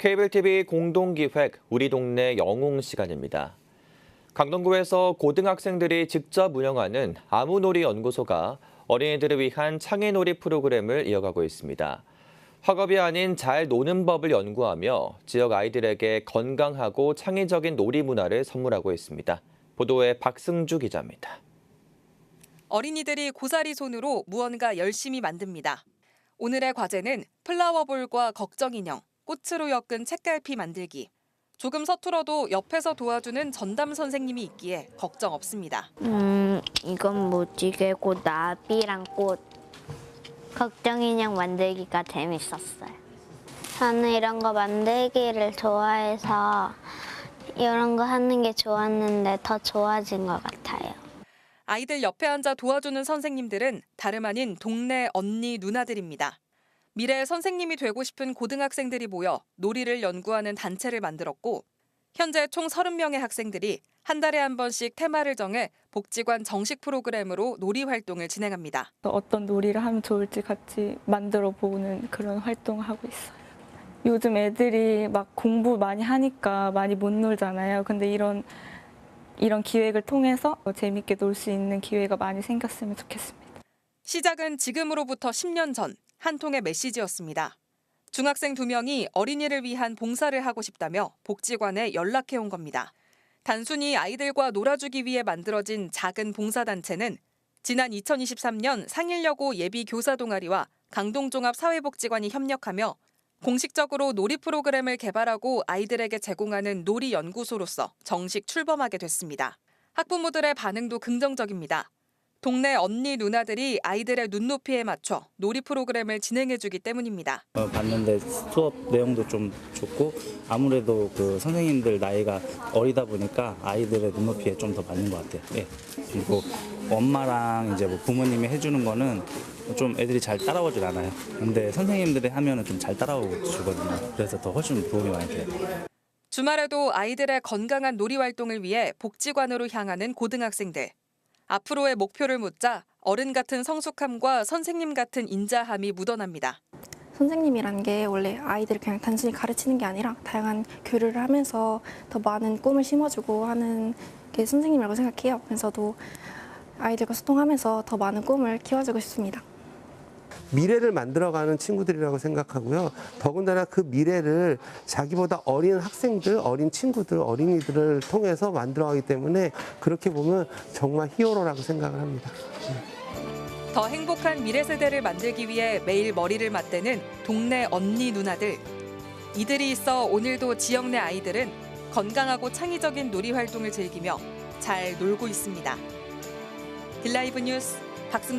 케이블 TV 공동기획 우리 동네 영웅 시간입니다. 강동구에서 고등학생들이 직접 운영하는 아무놀이 연구소가 어린이들을 위한 창의놀이 프로그램을 이어가고 있습니다. 학업이 아닌 잘 노는 법을 연구하며 지역 아이들에게 건강하고 창의적인 놀이 문화를 선물하고 있습니다. 보도에 박승주 기자입니다. 어린이들이 고사리 손으로 무언가 열심히 만듭니다. 오늘의 과제는 플라워볼과 걱정인형, 꽃으로 엮은 책갈피 만들기. 조금 서툴어도 옆에서 도와주는 전담 선생님이 있기에 걱정 없습니다. 음, 이건 무지개고 나비랑 꽃. 걱정 인형 만들기가 재밌었어요. 저는 이런 거 만들기를 좋아해서 이런 거 하는 게 좋았는데 더 좋아진 것 같아요. 아이들 옆에 앉아 도와주는 선생님들은 다름 아닌 동네 언니 누나들입니다. 미래 선생님이 되고 싶은 고등학생들이 모여 놀이를 연구하는 단체를 만들었고 현재 총 30명의 학생들이 한 달에 한 번씩 테마를 정해 복지관 정식 프로그램으로 놀이 활동을 진행합니다. 어떤 놀이를 하면 좋을지 같이 만들어 보는 그런 활동을 하고 있어요. 요즘 애들이 막 공부 많이 하니까 많이 못 놀잖아요. 근데 이런 이런 기획을 통해서 재밌게 놀 수 있는 기회가 많이 생겼으면 좋겠습니다. 시작은 지금으로부터 10년 전 한 통의 메시지였습니다. 중학생 두 명이 어린이를 위한 봉사를 하고 싶다며 복지관에 연락해 온 겁니다. 단순히 아이들과 놀아주기 위해 만들어진 작은 봉사단체는 지난 2023년 상일여고 예비 교사 동아리와 강동종합사회복지관이 협력하며 공식적으로 놀이 프로그램을 개발하고 아이들에게 제공하는 놀이 연구소로서 정식 출범하게 됐습니다. 학부모들의 반응도 긍정적입니다. 동네 언니 누나들이 아이들의 눈높이에 맞춰 놀이 프로그램을 진행해주기 때문입니다. 어, 봤는데 수업 내용도 좀 좋고 아무래도 그 선생님들 나이가 어리다 보니까 아이들의 눈높이에 좀 더 맞는 것 같아요. 예. 그리고 엄마랑 이제 뭐 부모님이 해주는 거는 좀 애들이 잘 따라오질 않아요. 근데 선생님들이 하면은 좀 잘 따라오고 주거든요. 그래서 더 훨씬 도움이 많이 돼요. 주말에도 아이들의 건강한 놀이 활동을 위해 복지관으로 향하는 고등학생들. 앞으로의 목표를 묻자 어른 같은 성숙함과 선생님 같은 인자함이 묻어납니다. 선생님이라는 게 원래 아이들을 그냥 단순히 가르치는 게 아니라 다양한 교류를 하면서 더 많은 꿈을 심어주고 하는 게 선생님이라고 생각해요. 그래서 도 아이들과 소통하면서 더 많은 꿈을 키워주고 싶습니다. 미래를 만들어가는 친구들이라고 생각하고요. 더군다나 그 미래를 자기보다 어린 학생들, 어린 친구들, 어린이들을 통해서 만들어가기 때문에 그렇게 보면 정말 히어로라고 생각을 합니다. 더 행복한 미래 세대를 만들기 위해 매일 머리를 맞대는 동네 언니 누나들. 이들이 있어 오늘도 지역 내 아이들은 건강하고 창의적인 놀이 활동을 즐기며 잘 놀고 있습니다. 딜라이브 뉴스 박승